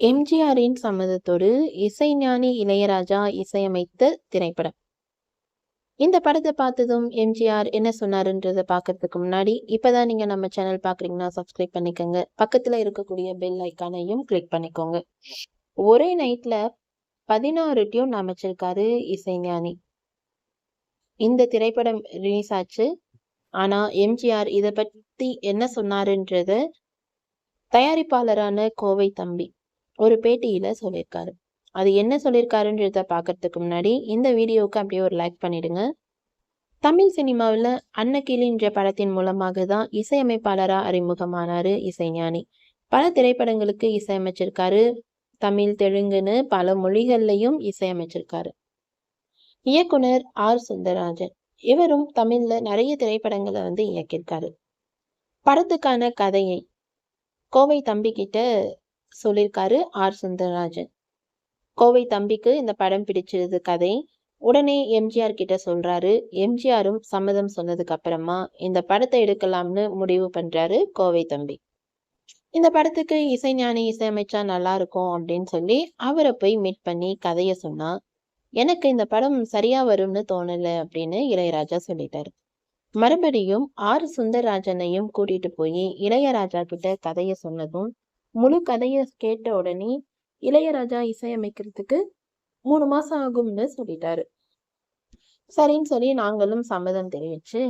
எம்ஜிஆரின் சம்மதத்தோடு இசைஞானி இளையராஜா இசையமைத்த திரைப்படம். இந்த படத்தை பார்த்ததும் எம்ஜிஆர் என்ன சொன்னாருன்றதை பார்க்கறதுக்கு முன்னாடி, இப்போதான் நீங்க நம்ம சேனல் பார்க்குறீங்கன்னா சப்ஸ்கிரைப் பண்ணிக்கோங்க பக்கத்துல இருக்கக்கூடிய பெல் ஐக்கானையும் கிளிக் பண்ணிக்கோங்க. ஒரே நைட்ல 16 டியூன் அமைச்சிருக்காரு இசைஞானி. இந்த திரைப்படம் ரிலீஸ் ஆச்சு. ஆனா, எம்ஜிஆர் இதை பத்தி என்ன சொன்னாருன்றத தயாரிப்பாளரான கோவை தம்பி ஒரு பேட்டியில சொல்லியிருக்காரு. அது என்ன சொல்லியிருக்காருன்றத பார்க்கறதுக்கு முன்னாடி, இந்த வீடியோவுக்கு அப்படியே ஒரு லைக் பண்ணிடுங்க. தமிழ் சினிமாவில் அன்னக்கிளின்ற படத்தின் மூலமாக தான் இசையமைப்பாளராக அறிமுகமானாரு இசைஞானி. பல திரைப்படங்களுக்கு இசையமைச்சிருக்காரு. தமிழ், தெலுங்குன்னு பல மொழிகள்லையும் இசையமைச்சிருக்காரு. இயக்குனர் ஆர். சுந்தரராஜன். இவரும் தமிழ்ல நிறைய திரைப்படங்களை வந்து இயக்கியிருக்காரு. படத்துக்கான கதையை கோவை தம்பி கிட்ட சொல்லியிருக்காரு ஆர். சுந்தரராஜன். கோவை தம்பிக்கு இந்த படம் பிடிச்சிருது கதை. உடனே எம்ஜிஆர் கிட்ட சொல்றாரு. எம்ஜிஆரும் சம்மதம் சொன்னதுக்கு அப்புறமா இந்த படத்தை எடுக்கலாம்னு முடிவு பண்றாரு கோவை தம்பி. இந்த படத்துக்கு இசைஞானி இசையமைச்சா நல்லாருக்கும் அப்படின்னு சொல்லி அவரை போய் மீட் பண்ணி கதையை சொன்னா, எனக்கு இந்த படம் சரியா வரும்னு தோணல அப்படின்னு இளையராஜா சொல்லிட்டாரு. மறுபடியும் ஆர். சுந்தரராஜனையும் கூட்டிட்டு போய் இளையராஜா கிட்ட கதையை சொன்னதும், முழு கதையை கேட்ட உடனே இளையராஜா இசையமைக்கிறதுக்கு மூணு மாசம் ஆகும்னு சொல்லிட்டாரு. சரின்னு சொல்லி நாங்களும் சம்மதம் தெரிவிச்சு,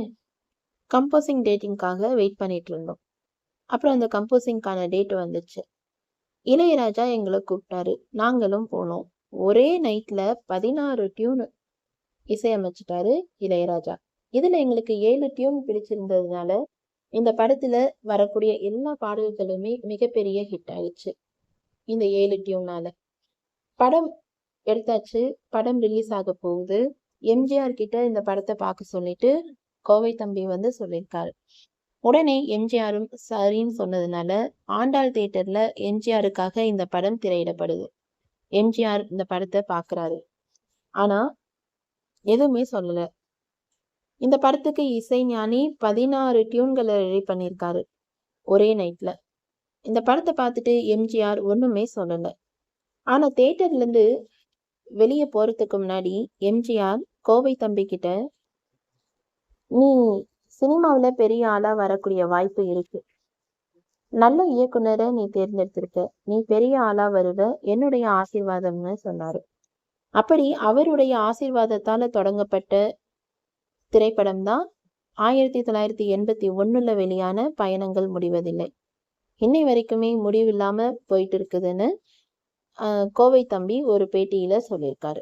கம்போசிங் டேட்டிங்க்காக வெயிட் பண்ணிட்டு இருந்தோம். அப்புறம் அந்த கம்போசிங்க்கான டேட் வந்துச்சு. இளையராஜா எங்களை கூப்பிட்டாரு. நாங்களும் போனோம். ஒரே நைட்ல 16 டியூன் இசையமைச்சிட்டாரு இளையராஜா. இதுல எங்களுக்கு ஏழு டியூன் பிடிச்சிருந்ததுனால, இந்த படத்துல வரக்கூடிய எல்லா பாடல்களுமே மிகப்பெரிய ஹிட் ஆயிடுச்சு. இந்த ஏழு டியூனால. படம் எடுத்தாச்சு. படம் ரிலீஸ் ஆக போகுது. எம்ஜிஆர் கிட்ட இந்த படத்தை பார்க்க சொல்லிட்டு கோவை தம்பி வந்து சொல்லியிருக்காரு. உடனே எம்ஜிஆரும் சரின்னு சொன்னதுனால, ஆண்டாள் தியேட்டர்ல எம்ஜிஆருக்காக இந்த படம் திரையிடப்படுது. எம்ஜிஆர் இந்த படத்தை பார்க்குறாரு. ஆனா, எதுவுமே சொல்லலை இந்த படத்துக்கு இசைஞானி பதினாறு டியூன்களை ரெடி பண்ணியிருக்காரு. ஒரே நைட்ல. இந்த படத்தை பார்த்துட்டு எம்ஜிஆர் ஒன்றுமே சொல்லலை ஆனால் தேட்டர்லேருந்து வெளியே போகிறதுக்கு முன்னாடி எம்ஜிஆர் கோவை தம்பி கிட்ட, "நீ சினிமாவில் பெரிய ஆளாக வரக்கூடிய வாய்ப்பு இருக்கு. நல்ல இயக்குனரை நீ தேர்ந்தெடுத்திருக்க. நீ பெரிய ஆளாக வருவ. என்னுடைய ஆசீர்வாதம்னு" சொன்னார் அப்படி அவருடைய ஆசீர்வாதத்தால் தொடங்கப்பட்ட திரைப்படம் தான் 1981ல வெளியான பயணங்கள் முடிவதில்லை. இன்னை வரைக்குமே முடிவில்லாம போயிட்டு இருக்குதுன்னு, கோவை தம்பி ஒரு பேட்டியில சொல்லியிருக்காரு.